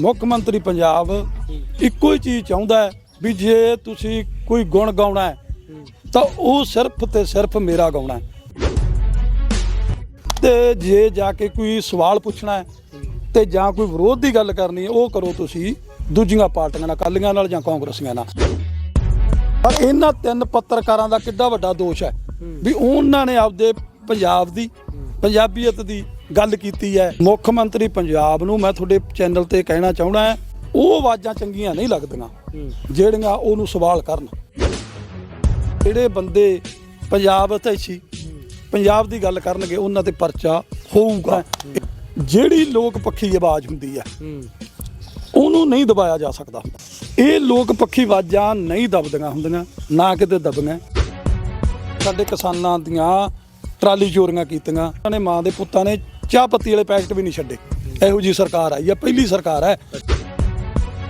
ਮੁੱਖ ਮੰਤਰੀ ਪੰਜਾਬ ਇੱਕੋ ਹੀ ਚੀਜ਼ ਚਾਹੁੰਦਾ ਹੈ ਵੀ ਜੇ ਤੁਸੀਂ ਕੋਈ ਗੁਣ ਗਾਉਣਾ ਹੈ, ਤਾਂ ਉਹ ਸਿਰਫ ਤੇ ਸਿਰਫ ਮੇਰਾ ਗਾਉਣਾ ਤੇ ਜੇ ਜਾ ਕੇ ਕੋਈ ਸਵਾਲ ਪੁੱਛਣਾ ਹੈ ਤੇ ਜਾਂ ਕੋਈ ਵਿਰੋਧ ਦੀ ਗੱਲ ਕਰਨੀ ਹੈ, ਉਹ ਕਰੋ ਤੁਸੀਂ ਦੂਜੀਆਂ ਪਾਰਟੀਆਂ ਨਾਲ, ਅਕਾਲੀਆਂ ਨਾਲ ਜਾਂ ਕਾਂਗਰਸੀਆਂ ਨਾਲ। ਪਰ ਇਹਨਾਂ ਤਿੰਨ ਪੱਤਰਕਾਰਾਂ ਦਾ ਕਿੱਡਾ ਵੱਡਾ ਦੋਸ਼ ਹੈ ਵੀ ਉਹਨਾਂ ਨੇ ਆਪਦੇ ਪੰਜਾਬ ਦੀ, ਪੰਜਾਬੀਅਤ ਦੀ ਗੱਲ ਕੀਤੀ ਹੈ। ਮੁੱਖ ਮੰਤਰੀ ਪੰਜਾਬ ਨੂੰ ਮੈਂ ਤੁਹਾਡੇ ਚੈਨਲ ਤੇ ਕਹਿਣਾ ਚਾਹੁੰਦਾ ਉਹ ਆਵਾਜ਼ਾਂ ਚੰਗੀਆਂ ਨਹੀਂ ਲੱਗਦੀਆਂ, ਜਿਹੜੀਆਂ ਉਹਨੂੰ ਸਵਾਲ ਕਰਨ। ਜਿਹੜੇ ਬੰਦੇ ਪੰਜਾਬ ਅਤੈਸ਼ੀ ਪੰਜਾਬ ਦੀ ਗੱਲ ਕਰਨਗੇ, ਉਹਨਾਂ ਤੇ ਪਰਚਾ ਹੋਊਗਾ। ਜਿਹੜੀ ਲੋਕ ਪੱਖੀ ਆਵਾਜ਼ ਹੁੰਦੀ ਹੈ, ਉਹਨੂੰ ਨਹੀਂ ਦਬਾਇਆ ਜਾ ਸਕਦਾ। ਇਹ ਲੋਕ ਪੱਖੀ ਆਵਾਜ਼ਾਂ ਨਹੀਂ ਦਬਦੀਆਂ ਹੁੰਦੀਆਂ, ਨਾ ਕਿਤੇ ਦਬੀਆਂ। ਸਾਡੇ ਕਿਸਾਨਾਂ ਦੀਆਂ ਟਰਾਲੀ ਚੋਰੀਆਂ ਕੀਤੀਆਂ, ਉਹਨਾਂ ਨੇ ਮਾਂ ਦੇ ਪੁੱਤਾਂ ਨੇ ਚਾਹ ਪੱਤੀ ਵਾਲੇ ਪੈਕਟ ਵੀ ਨਹੀਂ ਛੱਡੇ। ਇਹੋ ਜੀ ਸਰਕਾਰ ਆਈ ਹੈ, ਪਹਿਲੀ ਸਰਕਾਰ ਹੈ।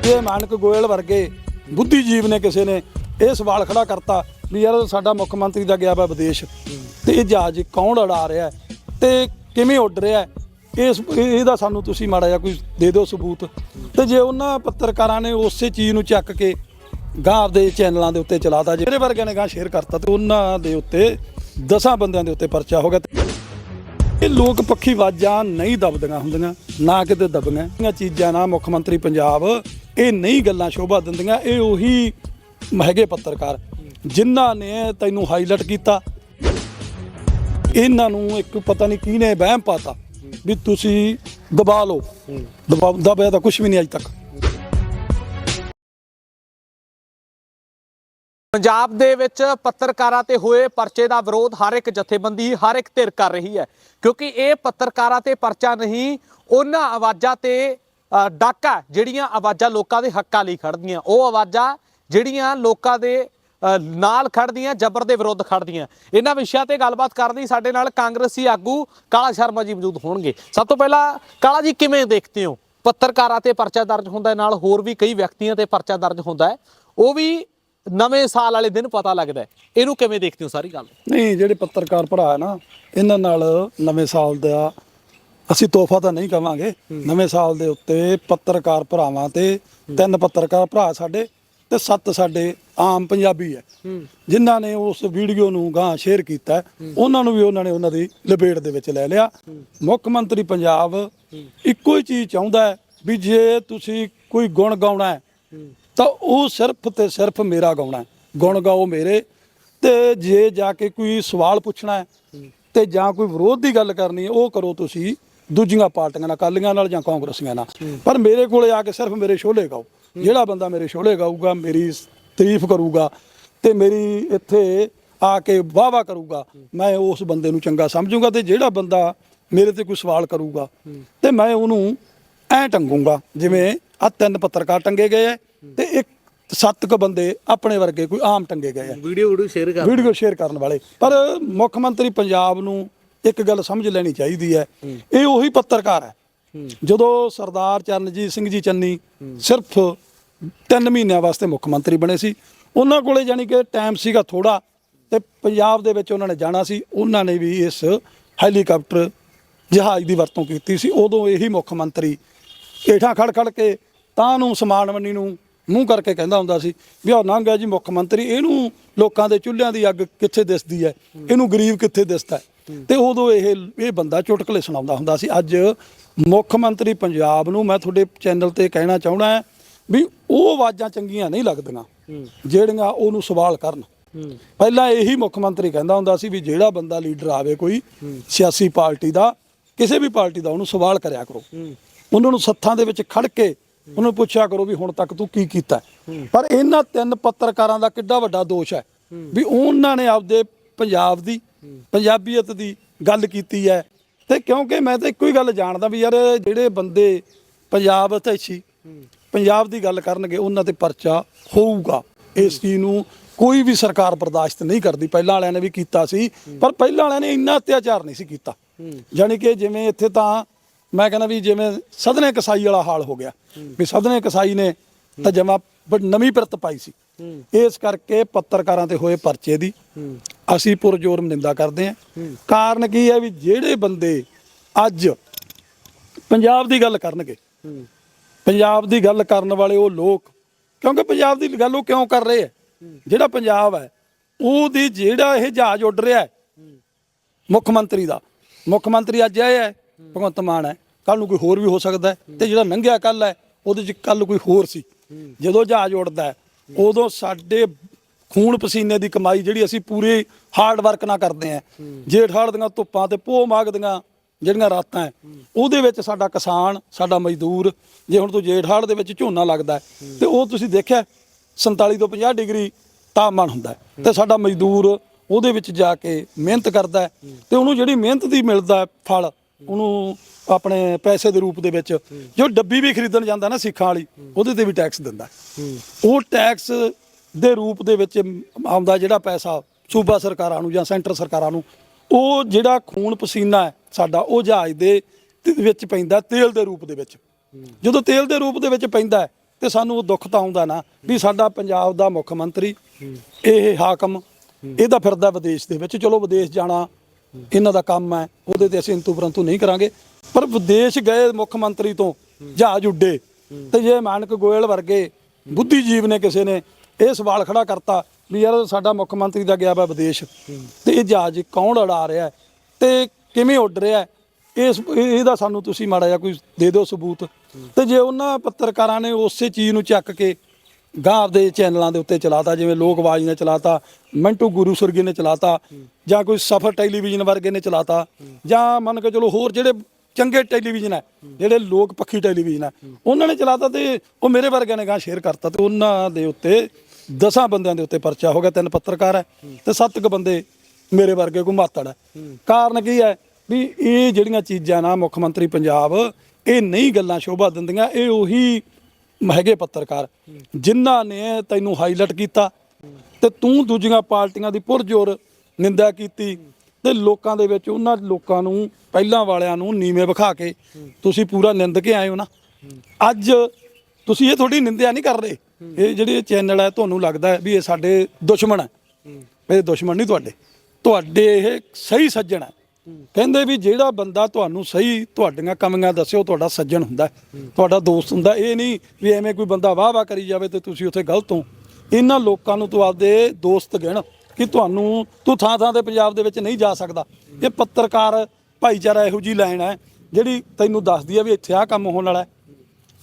ਇਹ ਮਾਨਕ ਗੋਇਲ ਵਰਗੇ ਬੁੱਧੀਜੀਵ ਨੇ ਕਿਸੇ ਨੇ ਇਹ ਸਵਾਲ ਖੜਾ ਕਰਤਾ ਵੀ ਯਾਰ ਸਾਡਾ ਮੁੱਖ ਮੰਤਰੀ ਦਾ ਗਿਆ ਵਾ ਵਿਦੇਸ਼। ਤੇ ਇਹ ਜਹਾਜ਼ ਕੌਣ ਉਡਾ ਰਿਹਾ ਹੈ ਤੇ ਕਿਵੇਂ ਉੱਡ ਰਿਹਾ ਇਸ ਇਹਦਾ ਸਾਨੂੰ ਤੁਸੀਂ ਮਾੜਾ ਜਿਹਾ ਕੋਈ ਦੇ ਦਿਓ ਸਬੂਤ। ਤੇ ਜੇ ਉਹਨਾਂ ਪੱਤਰਕਾਰਾਂ ਨੇ ਉਸੇ ਚੀਜ਼ ਨੂੰ ਚੱਕ ਕੇ ਗਾਂ ਆਪਦੇ ਚੈਨਲਾਂ ਦੇ ਉੱਤੇ ਚਲਾਤਾ ਜਿਹੜੇ ਵਰਗਿਆਂ ਨੇ ਗਾਂ ਸ਼ੇਅਰ ਕਰਤਾ, ਤੇ ਉਹਨਾਂ ਦੇ ਉੱਤੇ ਦਸਾਂ ਬੰਦਿਆਂ ਦੇ ਉੱਤੇ ਪਰਚਾ ਹੋ ਗਿਆ। ਇਹ ਲੋਕ ਪੱਖੀ ਆਵਾਜ਼ਾਂ ਨਹੀਂ ਦਬਦੀਆਂ ਹੁੰਦੀਆਂ ਨਾ ਕਿਤੇ ਦਬੀਆਂ ਇਹ ਚੀਜ਼ਾਂ ਨਾ ਮੁੱਖ ਮੰਤਰੀ ਪੰਜਾਬ ਇਹ ਨਹੀਂ ਗੱਲਾਂ ਸ਼ੋਭਾ ਦਿੰਦੀਆਂ ਇਹ ਉਹੀ ਹੈਗੇ ਪੱਤਰਕਾਰ ਜਿਨ੍ਹਾਂ ਨੇ ਤੈਨੂੰ ਹਾਈਲਾਈਟ ਕੀਤਾ। ਇਹਨਾਂ ਨੂੰ ਇੱਕ ਪਤਾ ਨਹੀਂ ਕਿਹਨੇ ਵਹਿਮ ਪਾਤਾ ਵੀ ਤੁਸੀਂ ਦਬਾ ਲਓ। ਦਬਾ ਦਬਿਆ ਤਾਂ ਕੁਝ ਵੀ ਨਹੀਂ ਅਜੇ ਤੱਕ। ਪੰਜਾਬ ਦੇ ਵਿੱਚ ਪੱਤਰਕਾਰਾਂ ਤੇ ਹੋਏ ਪਰਚੇ ਦਾ ਵਿਰੋਧ ਹਰ ਇੱਕ ਜਥੇਬੰਦੀ ਹਰ ਇੱਕ ਧਿਰ ਕਰ ਰਹੀ ਹੈ। ਕਿਉਂਕਿ ਇਹ ਪੱਤਰਕਾਰਾਂ ਤੇ ਪਰਚਾ ਨਹੀਂ ਉਹਨਾਂ ਆਵਾਜ਼ਾਂ ਤੇ ਅ, ਡਾਕਾ ਜਿਹੜੀਆਂ ਆਵਾਜ਼ਾਂ ਲੋਕਾਂ ਦੇ ਹੱਕਾਂ ਲਈ ਖੜਦੀਆਂ ਉਹ ਆਵਾਜ਼ਾਂ ਜਿਹੜੀਆਂ ਲੋਕਾਂ ਦੇ ਨਾਲ ਖੜਦੀਆਂ ਜ਼ਬਰ ਦੇ ਵਿਰੁੱਧ ਖੜਦੀਆਂ ਇਹਨਾਂ ਵਿਸ਼ਿਆਂ ਤੇ ਗੱਲਬਾਤ ਕਰਨ ਲਈ ਸਾਡੇ ਨਾਲ ਕਾਂਗਰਸੀ ਆਗੂ ਕਾਲਾ ਸ਼ਰਮਾ ਜੀ ਮੌਜੂਦ ਹੋਣਗੇ। ਸਭ ਤੋਂ ਪਹਿਲਾਂ ਕਾਲਾ ਜੀ ਕਿਵੇਂ ਦੇਖਦੇ ਹੋ? ਪੱਤਰਕਾਰਾਂ ਤੇ ਪਰਚਾ ਦਰਜ ਹੁੰਦਾ ਨਾਲ ਹੋਰ ਵੀ ਕਈ ਵਿਅਕਤੀਆਂ ਤੇ ਪਰਚਾ ਦਰਜ ਹੁੰਦਾ ਹੈ। ਉਹ ਵੀ ਨਵੇਂ ਸਾਲ ਵਾਲੇ ਦਿਨ ਪਤਾ ਲੱਗਦਾ ਇਹਨੂੰ ਕਿਵੇਂ ਦੇਖਦੇ ਹੋ ਸਾਰੀ ਗੱਲ? ਨਹੀਂ ਜਿਹੜੇ ਪੱਤਰਕਾਰ ਭਰਾ ਹੈ ਨਾ ਇਹਨਾਂ ਨਾਲ ਨਵੇਂ ਸਾਲ ਦਾ ਅਸੀਂ ਤੋਹਫਾ ਤਾਂ ਨਹੀਂ ਕਵਾਂਗੇ। ਨਵੇਂ ਸਾਲ ਦੇ ਉੱਤੇ ਪੱਤਰਕਾਰ ਭਰਾਵਾਂ ਤੇ ਤਿੰਨ ਪੱਤਰਕਾਰ ਭਰਾ ਸਾਡੇ ਤੇ ਸੱਤ ਸਾਡੇ ਆਮ ਪੰਜਾਬੀ ਹੈ। ਜਿਨ੍ਹਾਂ ਨੇ ਉਸ ਵੀਡੀਓ ਨੂੰ ਗਾਂ ਸ਼ੇਅਰ ਕੀਤਾ ਉਹਨਾਂ ਨੂੰ ਵੀ ਉਹਨਾਂ ਨੇ ਉਹਨਾਂ ਦੀ ਲਪੇਟ ਦੇ ਵਿੱਚ ਲੈ ਲਿਆ। ਮੁੱਖ ਮੰਤਰੀ ਪੰਜਾਬ ਇੱਕੋ ਹੀ ਚੀਜ਼ ਚਾਹੁੰਦਾ ਹੈ ਵੀ ਜੇ ਤੁਸੀਂ ਕੋਈ ਗੁਣ ਗਾਉਣਾ ਹੈ। ਤਾਂ ਉਹ ਸਿਰਫ ਤੇ ਸਿਰਫ ਮੇਰਾ ਗਾਉਣਾ ਗੁਣ ਗਾਓ ਮੇਰੇ ਤੇ ਜੇ ਜਾ ਕੇ ਕੋਈ ਸਵਾਲ ਪੁੱਛਣਾ ਹੈ ਤੇ ਜਾਂ ਕੋਈ ਵਿਰੋਧ ਦੀ ਗੱਲ ਕਰਨੀ ਹੈ, ਉਹ ਕਰੋ ਤੁਸੀਂ ਦੂਜੀਆਂ ਪਾਰਟੀਆਂ ਨਾਲ, ਅਕਾਲੀਆਂ ਨਾਲ ਜਾਂ ਕਾਂਗਰਸੀਆਂ ਨਾਲ। ਪਰ ਮੇਰੇ ਕੋਲੇ ਆ ਕੇ ਸਿਰਫ ਮੇਰੇ ਸ਼ੋਲੇ ਗਾਓ। ਜਿਹੜਾ ਬੰਦਾ ਮੇਰੇ ਸ਼ੋਲੇ ਗਾਊਗਾ, ਮੇਰੀ ਤਾਰੀਫ ਕਰੂਗਾ ਤੇ ਮੇਰੀ ਇੱਥੇ ਆ ਕੇ ਵਾਵਾ ਕਰੂਗਾ, ਮੈਂ ਉਸ ਬੰਦੇ ਨੂੰ ਚੰਗਾ ਸਮਝੂਗਾ ਤੇ ਜਿਹੜਾ ਬੰਦਾ ਮੇਰੇ ਤੇ ਕੋਈ ਸਵਾਲ ਕਰੂਗਾ ਤੇ ਮੈਂ ਉਹਨੂੰ ਐ ਟੰਗੂਗਾ, ਜਿਵੇਂ ਆ ਤਿੰਨ ਪੱਤਰਕਾਰ ਟੰਗੇ ਗਏ ਐ ਤੇ ਇੱਕ ਸੱਤ ਕ ਬੰਦੇ ਆਪਣੇ ਵਰਗੇ ਕੋਈ ਆਮ ਟੰਗੇ ਗਏ ਵੀਡੀਓ ਵੀਡੀਓ ਸ਼ੇਅਰ ਕਰ ਵੀਡੀਓ ਸ਼ੇਅਰ ਕਰਨ ਵਾਲੇ। ਪਰ ਮੁੱਖ ਮੰਤਰੀ ਪੰਜਾਬ ਨੂੰ ਇੱਕ ਗੱਲ ਸਮਝ ਲੈਣੀ ਚਾਹੀਦੀ ਹੈ। ਇਹ ਉਹੀ ਪੱਤਰਕਾਰ ਹੈ। ਜਦੋਂ ਸਰਦਾਰ ਚਰਨਜੀਤ ਸਿੰਘ ਜੀ ਚੰਨੀ ਸਿਰਫ 3 ਮਹੀਨਿਆਂ ਵਾਸਤੇ ਮੁੱਖ ਮੰਤਰੀ ਬਣੇ ਸੀ ਉਹਨਾਂ ਕੋਲੇ ਜਾਨੀ ਕਿ ਟਾਈਮ ਸੀਗਾ ਥੋੜਾ ਤੇ ਪੰਜਾਬ ਦੇ ਵਿੱਚ ਉਹਨਾਂ ਨੇ ਜਾਣਾ ਸੀ। ਉਹਨਾਂ ਨੇ ਵੀ ਇਸ ਹੈਲੀਕਾਪਟਰ ਜਹਾਜ਼ ਦੀ ਵਰਤੋਂ ਕੀਤੀ ਸੀ। ਉਦੋਂ ਇਹੀ ਮੁੱਖ ਮੰਤਰੀ ਹੇਠਾਂ ਖੜ ਖੜ ਕੇ ਤਾਂ ਨੂੰ ਸਮਾਨ ਮੰਨੀ ਨੂੰ ਮੂੰਹ ਕਰਕੇ ਕਹਿੰਦਾ ਹੁੰਦਾ ਸੀ ਵੀ ਆ ਲੰਘ ਗਿਆ ਜੀ ਮੁੱਖ ਮੰਤਰੀ, ਇਹਨੂੰ ਲੋਕਾਂ ਦੇ ਚੁੱਲ੍ਹਿਆਂ ਦੀ ਅੱਗ ਕਿੱਥੇ ਦਿਸਦੀ ਹੈ? ਇਹਨੂੰ ਗਰੀਬ ਕਿੱਥੇ ਦਿਸਦਾ ਤੇ ਉਦੋਂ ਇਹ ਇਹ ਬੰਦਾ ਚੁਟਕਲੇ ਸੁਣਾਉਂਦਾ ਹੁੰਦਾ ਸੀ। ਅੱਜ ਮੁੱਖ ਮੰਤਰੀ ਪੰਜਾਬ ਨੂੰ ਮੈਂ ਤੁਹਾਡੇ ਚੈਨਲ ਤੇ ਕਹਿਣਾ ਚਾਹੁੰਦਾ ਹਾਂ ਵੀ ਉਹ ਆਵਾਜ਼ਾਂ ਚੰਗੀਆਂ ਨਹੀਂ ਲੱਗਦੀਆਂ, ਜਿਹੜੀਆਂ ਉਹਨੂੰ ਸਵਾਲ ਕਰਨ। ਪਹਿਲਾਂ ਇਹੀ ਮੁੱਖ ਮੰਤਰੀ ਕਹਿੰਦਾ ਹੁੰਦਾ ਸੀ ਵੀ ਜਿਹੜਾ ਬੰਦਾ ਲੀਡਰ ਆਵੇ ਕੋਈ ਸਿਆਸੀ ਪਾਰਟੀ ਦਾ, ਕਿਸੇ ਵੀ ਪਾਰਟੀ ਦਾ ਉਹਨੂੰ ਸਵਾਲ ਕਰਿਆ ਕਰੋ। ਉਹਨਾਂ ਨੂੰ ਸੱਥਾਂ ਦੇ ਵਿੱਚ ਖੜ ਕੇ ਉਹਨਾਂ ਪੁੱਛਿਆ ਕਰੋ ਵੀ ਹੁਣ ਤੱਕ ਤੂੰ ਕੀ ਕੀਤਾ। ਪਰ ਇਹਨਾਂ ਤਿੰਨ ਪੱਤਰਕਾਰਾਂ ਦਾ ਕਿੱਡਾ ਵੱਡਾ ਦੋਸ਼ ਹੈ ਵੀ ਉਹਨਾਂ ਨੇ ਆਪਦੇ ਪੰਜਾਬ ਦੀ ਪੰਜਾਬੀਅਤ ਦੀ ਗੱਲ ਕੀਤੀ ਹੈ। ਤੇ ਕਿਉਂਕਿ ਮੈਂ ਤਾਂ ਇੱਕੋ ਹੀ ਗੱਲ ਜਾਣਦਾ ਵੀ ਯਾਰ ਜਿਹੜੇ ਬੰਦੇ ਪੰਜਾਬ ਅਤੈਸ਼ੀ ਪੰਜਾਬ ਦੀ ਗੱਲ ਕਰਨਗੇ ਉਹਨਾਂ ਤੇ ਪਰਚਾ ਹੋਊਗਾ। ਇਸ ਚੀਜ਼ ਨੂੰ ਕੋਈ ਵੀ ਸਰਕਾਰ ਬਰਦਾਸ਼ਤ ਨਹੀਂ ਕਰਦੀ। ਪਹਿਲਾਂ ਵਾਲਿਆਂ ਨੇ ਵੀ ਕੀਤਾ ਸੀ ਪਰ ਪਹਿਲਾਂ ਵਾਲਿਆਂ ਨੇ ਇੰਨਾ ਅਤਿਆਚਾਰ ਨਹੀਂ ਸੀ ਕੀਤਾ। ਜਾਣੀ ਕਿ ਜਿਵੇਂ ਇੱਥੇ ਤਾਂ ਮੈਂ ਕਹਿੰਦਾ ਵੀ ਜਿਵੇਂ ਸਦਨੇ ਕਸਾਈ ਵਾਲਾ ਹਾਲ ਹੋ ਗਿਆ ਵੀ ਸਦਨੇ ਕਸਾਈ ਨੇ ਤਾਂ ਜਮਾ ਨਵੀਂ ਪ੍ਰਤ ਪਾਈ ਸੀ। ਇਸ ਕਰਕੇ ਪੱਤਰਕਾਰਾਂ ਤੇ ਹੋਏ ਪਰਚੇ ਦੀ ਅਸੀਂ ਪੁਰਜੋਰ ਨਿੰਦਾ ਕਰਦੇ ਹਾਂ। ਕਾਰਨ ਕੀ ਹੈ ਵੀ ਜਿਹੜੇ ਬੰਦੇ ਅੱਜ ਪੰਜਾਬ ਦੀ ਗੱਲ ਕਰਨਗੇ ਪੰਜਾਬ ਦੀ ਗੱਲ ਕਰਨ ਵਾਲੇ ਉਹ ਲੋਕ ਕਿਉਂਕਿ ਪੰਜਾਬ ਦੀ ਗੱਲ ਉਹ ਕਿਉਂ ਕਰ ਰਹੇ ਹੈ? ਜਿਹੜਾ ਪੰਜਾਬ ਹੈ ਉਹਦੀ ਜਿਹੜਾ ਇਹ ਜਹਾਜ਼ ਉੱਡ ਰਿਹਾ ਹੈ ਮੁੱਖ ਮੰਤਰੀ ਦਾ। ਮੁੱਖ ਮੰਤਰੀ ਅੱਜ ਇਹ ਹੈ ਭਗਵੰਤ ਮਾਨ ਹੈ। ਕੱਲ ਨੂੰ ਕੋਈ ਹੋਰ ਵੀ ਹੋ ਸਕਦਾ ਹੈ ਤੇ ਜਿਹੜਾ ਲੰਘਿਆ ਕੱਲ ਹੈ ਉਹਦੇ ਚ ਕੱਲ ਕੋਈ ਹੋਰ ਸੀ। ਜਦੋਂ ਜਹਾਜ਼ ਉੱਡਦਾ ਉਦੋਂ ਸਾਡੇ ਖੂਨ ਪਸੀਨੇ ਦੀ ਕਮਾਈ ਜਿਹੜੀ ਅਸੀਂ ਪੂਰੇ ਹਾਰਡ ਵਰਕ ਨਾਲ ਕਰਦੇ ਆਂ ਜੇਠ ਹਾੜ ਦੀਆਂ ਧੁੱਪਾਂ ਤੇ ਪੋਹ ਮਾਗਦੀਆਂ ਜਿਹੜੀਆਂ ਰਾਤਾਂ ਹੈ ਉਹਦੇ ਵਿੱਚ ਸਾਡਾ ਕਿਸਾਨ ਸਾਡਾ ਮਜ਼ਦੂਰ ਜੇ ਹੁਣ ਤੂੰ ਜੇਠ ਹਾੜ ਦੇ ਵਿੱਚ ਝੋਨਾ ਲੱਗਦਾ ਹੈ, ਤੇ ਉਹ ਤੁਸੀਂ ਦੇਖਿਆ 47 ਤੋਂ 50 ਡਿਗਰੀ ਤਾਪਮਾਨ ਹੁੰਦਾ ਹੈ। ਤੇ ਸਾਡਾ ਮਜ਼ਦੂਰ ਉਹਦੇ ਵਿੱਚ ਜਾ ਕੇ ਮਿਹਨਤ ਕਰਦਾ ਹੈ ਤੇ ਉਹਨੂੰ ਜਿਹੜੀ ਮਿਹਨਤ ਦੀ ਮਿਲਦਾ ਫਲ ਉਹਨੂੰ ਆਪਣੇ ਪੈਸੇ ਦੇ ਰੂਪ ਦੇ ਵਿੱਚ ਜੋ ਡੱਬੀ ਵੀ ਖਰੀਦਣ ਜਾਂਦਾ ਨਾ ਸਿੱਖਾਂ ਵਾਲੀ ਉਹਦੇ ਤੇ ਵੀ ਟੈਕਸ ਦਿੰਦਾ। ਉਹ ਟੈਕਸ ਦੇ ਰੂਪ ਦੇ ਵਿੱਚ ਆਉਂਦਾ ਜਿਹੜਾ ਪੈਸਾ ਸੂਬਾ ਸਰਕਾਰਾਂ ਨੂੰ ਜਾਂ ਸੈਂਟਰ ਸਰਕਾਰਾਂ ਨੂੰ ਉਹ ਜਿਹੜਾ ਖੂਨ ਪਸੀਨਾ ਹੈ ਸਾਡਾ ਉਹ ਜਹਾਜ਼ ਦੇ ਵਿੱਚ ਪੈਂਦਾ ਤੇਲ ਦੇ ਰੂਪ ਦੇ ਵਿੱਚ। ਜਦੋਂ ਤੇਲ ਦੇ ਰੂਪ ਦੇ ਵਿੱਚ ਪੈਂਦਾ ਹੈ, ਤੇ ਸਾਨੂੰ ਉਹ ਦੁੱਖ ਤਾਂ ਆਉਂਦਾ ਨਾ ਵੀ ਸਾਡਾ ਪੰਜਾਬ ਦਾ ਮੁੱਖ ਮੰਤਰੀ ਇਹ ਹਾਕਮ ਇਹਦਾ ਫਿਰਦਾ ਵਿਦੇਸ਼ ਦੇ ਵਿੱਚ। ਚਲੋ ਵਿਦੇਸ਼ ਜਾਣਾ ਇਹਨਾਂ ਦਾ ਕੰਮ ਹੈ, ਉਹਦੇ ਤੇ ਅਸੀਂ ਇੰਤੂ ਪਰੰਤੂ ਨਹੀਂ ਕਰਾਂਗੇ। ਪਰ ਵਿਦੇਸ਼ ਗਏ ਮੁੱਖ ਮੰਤਰੀ ਤੋਂ ਜਹਾਜ਼ ਉੱਡੇ ਤੇ ਜੇ ਮਾਨਕ ਗੋਇਲ ਵਰਗੇ ਬੁੱਧੀਜੀਵ ਨੇ ਕਿਸੇ ਨੇ ਇਹ ਸਵਾਲ ਖੜਾ ਕਰਤਾ ਵੀ ਯਾਰ ਸਾਡਾ ਮੁੱਖ ਮੰਤਰੀ ਦਾ ਗਿਆ ਵਾ ਵਿਦੇਸ਼, ਤੇ ਇਹ ਜਹਾਜ਼ ਕੌਣ ਉਡਾ ਰਿਹਾ ਤੇ ਕਿਵੇਂ ਉੱਡ ਰਿਹਾ ਇਸ ਇਹਦਾ ਸਾਨੂੰ ਤੁਸੀਂ ਮਾੜਾ ਜਿਹਾ ਕੋਈ ਦੇ ਦਿਓ ਸਬੂਤ। ਤੇ ਜੇ ਉਹਨਾਂ ਪੱਤਰਕਾਰਾਂ ਨੇ ਉਸੇ ਚੀਜ਼ ਨੂੰ ਚੱਕ ਕੇ ਗਾਂ ਦੇ ਚੈਨਲਾਂ ਦੇ ਉੱਤੇ ਚਲਾਤਾ, ਜਿਵੇਂ ਲੋਕ ਆਵਾਜ਼ ਨੇ ਚਲਾਤਾ, ਮਿੰਟੂ ਗੁਰੂ ਸੁਰਗੀ ਨੇ ਚਲਾਤਾ, ਜਾਂ ਕੋਈ ਸਫਰ ਟੈਲੀਵਿਜ਼ਨ ਵਰਗੇ ਨੇ ਚਲਾਤਾ, ਜਾਂ ਮੰਨ ਕੇ ਚਲੋ ਹੋਰ ਜਿਹੜੇ ਚੰਗੇ ਟੈਲੀਵਿਜ਼ਨ ਹੈ, ਜਿਹੜੇ ਲੋਕ ਪੱਖੀ ਟੈਲੀਵਿਜ਼ਨ ਹੈ, ਉਹਨਾਂ ਨੇ ਚਲਾਤਾ ਤੇ ਉਹ ਮੇਰੇ ਵਰਗਿਆਂ ਨੇ ਗਾਂ ਸ਼ੇਅਰ ਕਰਤਾ ਤੇ ਉਹਨਾਂ ਦੇ ਉੱਤੇ ਦਸਾਂ ਬੰਦਿਆਂ ਦੇ ਉੱਤੇ ਪਰਚਾ ਹੋ ਗਿਆ, ਤਿੰਨ ਪੱਤਰਕਾਰ ਹੈ ਤੇ ਸੱਤ ਕੁ ਬੰਦੇ ਮੇਰੇ ਵਰਗੇ ਕੋਈ ਮਾਤੜ ਹੈ। ਕਾਰਨ ਕੀ ਹੈ ਵੀ ਇਹ ਜਿਹੜੀਆਂ ਚੀਜ਼ਾਂ ਨਾ ਮੁੱਖ ਮੰਤਰੀ ਪੰਜਾਬ, ਇਹ ਨਹੀਂ ਗੱਲਾਂ ਸ਼ੋਭਾ ਦਿੰਦੀਆਂ, ਇਹ ਉਹੀ ਹੈਗੇ ਪੱਤਰਕਾਰ, ਜਿਨ੍ਹਾਂ ਨੇ ਤੈਨੂੰ ਹਾਈਲਾਈਟ ਕੀਤਾ ਤੇ ਤੂੰ ਦੂਜੀਆਂ ਪਾਰਟੀਆਂ ਦੀ ਪੁਰਜੋਰ ਨਿੰਦਾ ਕੀਤੀ ਤੇ ਲੋਕਾਂ ਦੇ ਵਿੱਚ ਉਹਨਾਂ ਲੋਕਾਂ ਨੂੰ, ਪਹਿਲਾਂ ਵਾਲਿਆਂ ਨੂੰ ਨੀਵੇਂ ਵਿਖਾ ਕੇ ਤੁਸੀਂ ਪੂਰਾ ਨਿੰਦ ਕੇ ਆਏ ਹੋ ਨਾ। ਅੱਜ ਤੁਸੀਂ ਇਹ ਤੁਹਾਡੀ ਨਿੰਦਿਆ ਨਹੀਂ ਕਰ ਰਹੇ। ਇਹ ਜਿਹੜੇ ਚੈਨਲ ਹੈ, ਤੁਹਾਨੂੰ ਲੱਗਦਾ ਹੈ ਵੀ ਇਹ ਸਾਡੇ ਦੁਸ਼ਮਣ ਹੈ। ਇਹ ਦੁਸ਼ਮਣ ਨਹੀਂ ਤੁਹਾਡੇ। ਤੁਹਾਡੇ ਇਹ ਸਹੀ ਸੱਜਣ ਹੈ। ਕਹਿੰਦੇ ਵੀ ਜਿਹੜਾ ਬੰਦਾ ਤੁਹਾਨੂੰ ਸਹੀ ਤੁਹਾਡੀਆਂ ਕਮੀਆਂ ਦੱਸਿਓ ਤੁਹਾਡਾ ਸੱਜਣ ਹੁੰਦਾ ਤੁਹਾਡਾ ਦੋਸਤ ਹੁੰਦਾ ਇਹ ਨਹੀਂ ਵੀ ਐਵੇਂ ਕੋਈ ਬੰਦਾ ਵਾਹ ਵਾਹ ਕਰੀ ਜਾਵੇ ਤੇ ਤੁਸੀਂ ਉੱਥੇ ਗਲਤ ਹੋ। ਇਹਨਾਂ ਲੋਕਾਂ ਨੂੰ ਤੂੰ ਆਪਦੇ ਦੋਸਤ ਗਿਣ ਕਿ ਤੁਹਾਨੂੰ ਤੂੰ ਥਾਂ ਥਾਂ ਤੇ ਪੰਜਾਬ ਦੇ ਵਿੱਚ ਨਹੀਂ ਜਾ ਸਕਦਾ। ਇਹ ਪੱਤਰਕਾਰ ਭਾਈਚਾਰਾ ਇਹੋ ਜੀ ਲਾਈਨ ਹੈ, ਜਿਹੜੀ ਤੈਨੂੰ ਦੱਸਦੀ ਹੈ ਵੀ ਇੱਥੇ ਆਹ ਕੰਮ ਹੋਣ ਵਾਲਾ ਹੈ,